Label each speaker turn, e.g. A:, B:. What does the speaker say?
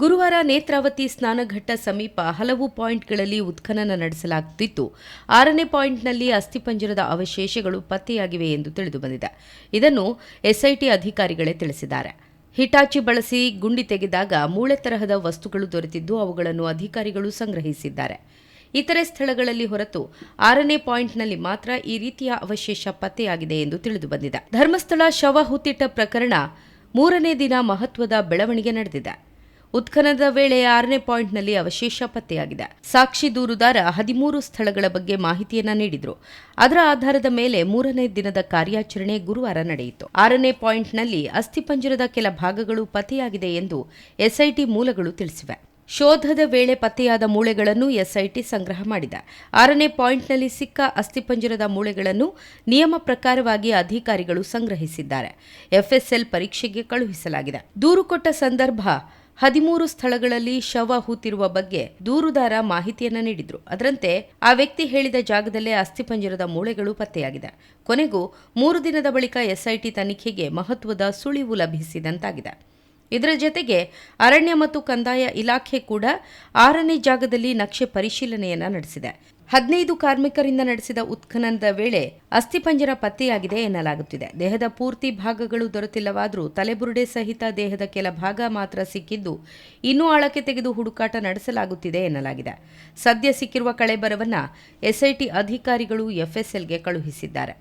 A: ಗುರುವಾರ ನೇತ್ರಾವತಿ ಸ್ನಾನಘಟ್ಟ ಸಮೀಪ ಹಲವು ಪಾಯಿಂಟ್ಗಳಲ್ಲಿ ಉತ್ಖನನ ನಡೆಸಲಾಗುತ್ತಿದ್ದು ಆರನೇ ಪಾಯಿಂಟ್ನಲ್ಲಿ ಅಸ್ಥಿಪಂಜರದ ಅವಶೇಷಗಳು ಪತ್ತೆಯಾಗಿವೆ ಎಂದು ತಿಳಿದುಬಂದಿದೆ. ಇದನ್ನು ಎಸ್ಐಟಿ ಅಧಿಕಾರಿಗಳೇ ತಿಳಿಸಿದ್ದಾರೆ. ಹಿಟಾಚಿ ಬಳಸಿ ಗುಂಡಿ ತೆಗೆದಾಗ ಮೂಳೆ ತರಹದ ವಸ್ತುಗಳು ದೊರೆತಿದ್ದು ಅವುಗಳನ್ನು ಅಧಿಕಾರಿಗಳು ಸಂಗ್ರಹಿಸಿದ್ದಾರೆ. ಇತರೆ ಸ್ಥಳಗಳಲ್ಲಿ ಹೊರತು ಆರನೇ ಪಾಯಿಂಟ್ನಲ್ಲಿ ಮಾತ್ರ ಈ ರೀತಿಯ ಅವಶೇಷ ಪತ್ತೆಯಾಗಿದೆ ಎಂದು ತಿಳಿದುಬಂದಿದೆ. ಧರ್ಮಸ್ಥಳ ಶವ ಹುತ್ತಿಟ್ಟ ಪ್ರಕರಣ ಮೂರನೇ ದಿನ ಮಹತ್ವದ ಬೆಳವಣಿಗೆ ನಡೆದಿದೆ. ಉತ್ಖನನದ ವೇಳೆ ಆರನೇ ಪಾಯಿಂಟ್ನಲ್ಲಿ ಅವಶೇಷ ಪತ್ತೆಯಾಗಿದೆ. ಸಾಕ್ಷಿ ದೂರುದಾರ ಹದಿಮೂರು ಸ್ಥಳಗಳ ಬಗ್ಗೆ ಮಾಹಿತಿಯನ್ನ ನೀಡಿದ್ರು. ಅದರ ಆಧಾರದ ಮೇಲೆ ಮೂರನೇ ದಿನದ ಕಾರ್ಯಾಚರಣೆ ಗುರುವಾರ ನಡೆಯಿತು. ಆರನೇ ಪಾಯಿಂಟ್ನಲ್ಲಿ ಅಸ್ಥಿಪಂಜರದ ಕೆಲ ಭಾಗಗಳು ಪತ್ತೆಯಾಗಿದೆ ಎಂದು ಎಸ್ಐಟಿ ಮೂಲಗಳು ತಿಳಿಸಿವೆ. ಶೋಧದ ವೇಳೆ ಪತ್ತೆಯಾದ ಮೂಳೆಗಳನ್ನು ಎಸ್ಐಟಿ ಸಂಗ್ರಹ ಮಾಡಿದೆ. ಆರನೇ ಪಾಯಿಂಟ್ನಲ್ಲಿ ಸಿಕ್ಕ ಅಸ್ಥಿಪಂಜರದ ಮೂಳೆಗಳನ್ನು ನಿಯಮ ಪ್ರಕಾರವಾಗಿ ಅಧಿಕಾರಿಗಳು ಸಂಗ್ರಹಿಸಿದ್ದಾರೆ. ಎಫ್ಎಸ್ಎಲ್ ಪರೀಕ್ಷೆಗೆ ಕಳುಹಿಸಲಾಗಿದೆ. ದೂರು ಕೊಟ್ಟ ಸಂದರ್ಭ ಹದಿಮೂರು ಸ್ಥಳಗಳಲ್ಲಿ ಶವ ಹೂತಿರುವ ಬಗ್ಗೆ ದೂರುದಾರ ಮಾಹಿತಿಯನ್ನ ನೀಡಿದ್ರು. ಅದರಂತೆ ಆ ವ್ಯಕ್ತಿ ಹೇಳಿದ ಜಾಗದಲ್ಲೇ ಅಸ್ಥಿಪಂಜರದ ಮೂಳೆಗಳು ಪತ್ತೆಯಾಗಿದೆ. ಕೊನೆಗೂ ಮೂರು ದಿನದ ಬಳಿಕ ಎಸ್ಐಟಿ ತನಿಖೆಗೆ ಮಹತ್ವದ ಸುಳಿವು ಲಭಿಸಿದಂತಾಗಿದೆ. ಇದರ ಜತೆಗೆ ಅರಣ್ಯ ಮತ್ತು ಕಂದಾಯ ಇಲಾಖೆ ಕೂಡ ಆರನೇ ಜಾಗದಲ್ಲಿ ನಕ್ಷೆ ಪರಿಶೀಲನೆಯನ್ನ ನಡೆಸಿದೆ. ಹದಿನೈದು ಕಾರ್ಮಿಕರಿಂದ ನಡೆಸಿದ ಉತ್ಖನನದ ವೇಳೆ ಅಸ್ಥಿಪಂಜರ ಪತ್ತೆಯಾಗಿದೆ ಎನ್ನಲಾಗುತ್ತಿದೆ. ದೇಹದ ಪೂರ್ತಿ ಭಾಗಗಳು ದೊರೆತಿಲ್ಲವಾದರೂ ತಲೆಬುರುಡೆ ಸಹಿತ ದೇಹದ ಕೆಲ ಭಾಗ ಮಾತ್ರ ಸಿಕ್ಕಿದ್ದು ಇನ್ನೂ ಆಳಕ್ಕೆ ತೆಗೆದು ಹುಡುಕಾಟ ನಡೆಸಲಾಗುತ್ತಿದೆ ಎನ್ನಲಾಗಿದೆ. ಸದ್ಯ ಸಿಕ್ಕಿರುವ ಕಳೆಬರವನ್ನ ಎಸ್ಐಟಿ ಅಧಿಕಾರಿಗಳು ಎಫ್ಎಸ್ಎಲ್ಗೆ ಕಳುಹಿಸಿದ್ದಾರೆ.